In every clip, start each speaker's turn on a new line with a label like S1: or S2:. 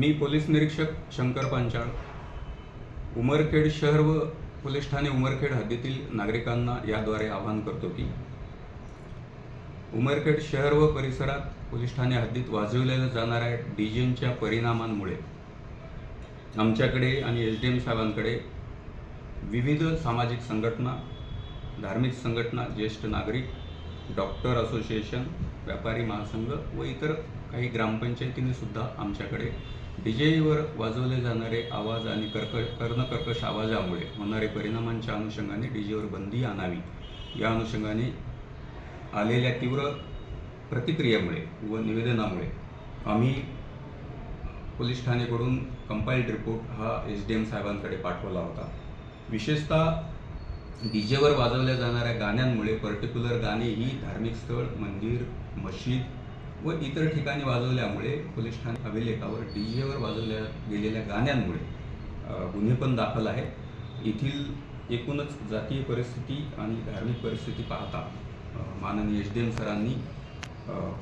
S1: मी police निरीक्षक शंकर पांचाळ. उमरखेड शहर व पोलीस ठाणे उमरखेड हद्दीतील नागरिकांना याद्वारे आवाहन करतो की उमरखेड शहर व परिसरात पोलीस ठाणे हद्दीत वाजविल्या जाणाऱ्या डीजेंच्या परिणामांमुळे. आमच्याकडे आणि एच डी एम साहेबांकडे विविध सामाजिक संघटना धार्मिक संघटना ज्येष्ठ नागरिक डॉक्टर असोसिएशन व्यापारी महासंघ व इतर काही ग्रामपंचायतीने सुद्धा आमच्याकडे डीजेवर वाजवले जाणारे आवाज आणि कर्क कर्णकर्कश आवाजामुळे होणारे परिणामांच्या अनुषंगाने डीजेवर बंदी आणावी. या अनुषंगाने आलेल्या तीव्र प्रतिक्रियेमुळे व निवेदनामुळे आम्ही पोलीस ठाणेकडून कंपाईल्ड रिपोर्ट हा एस डी एम साहेबांकडे पाठवला होता. विशेषतः डीजेवर वाजवल्या जाणाऱ्या गाण्यांमुळे पर्टिक्युलर गाणी ही धार्मिक स्थळ मंदिर मशीद व इतर ठिकाणी वाजवल्यामुळे पोलीस ठाणे अभिलेखावर डी जेवर वाजवल्या गेलेल्या गाण्यांमुळे गुन्हे पण दाखल आहेत. येथील एकूणच जातीय परिस्थिती आणि धार्मिक परिस्थिती पाहता माननीय एच डी एम सरांनी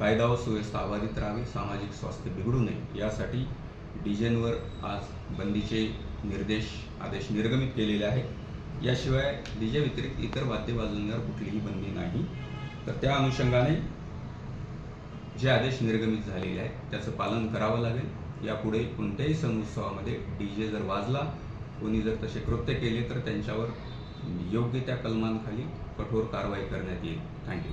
S1: कायदा व सुव्यवस्था अबाधित राहावी सामाजिक स्वास्थ्य बिघडू नये यासाठी डीजेनवर आज बंदीचे निर्देश आदेश निर्गमित केलेले आहेत. याशिवाय डीजे व्यतिरिक्त इतर वाद्य वाजवण्यावर कुठलीही बंदी नाही. तर त्या अनुषंगाने जे आदेश निर्गमित झालेले आहेत त्याचं पालन करावं लागेल. यापुढे कोणत्याही सण उत्सवामध्ये डीजे जर वाजला कोणी जर तसे कृत्य केले तर त्यांच्यावर योग्य त्या कलमांखाली कठोर कारवाई करण्यात येईल. थँक्यू.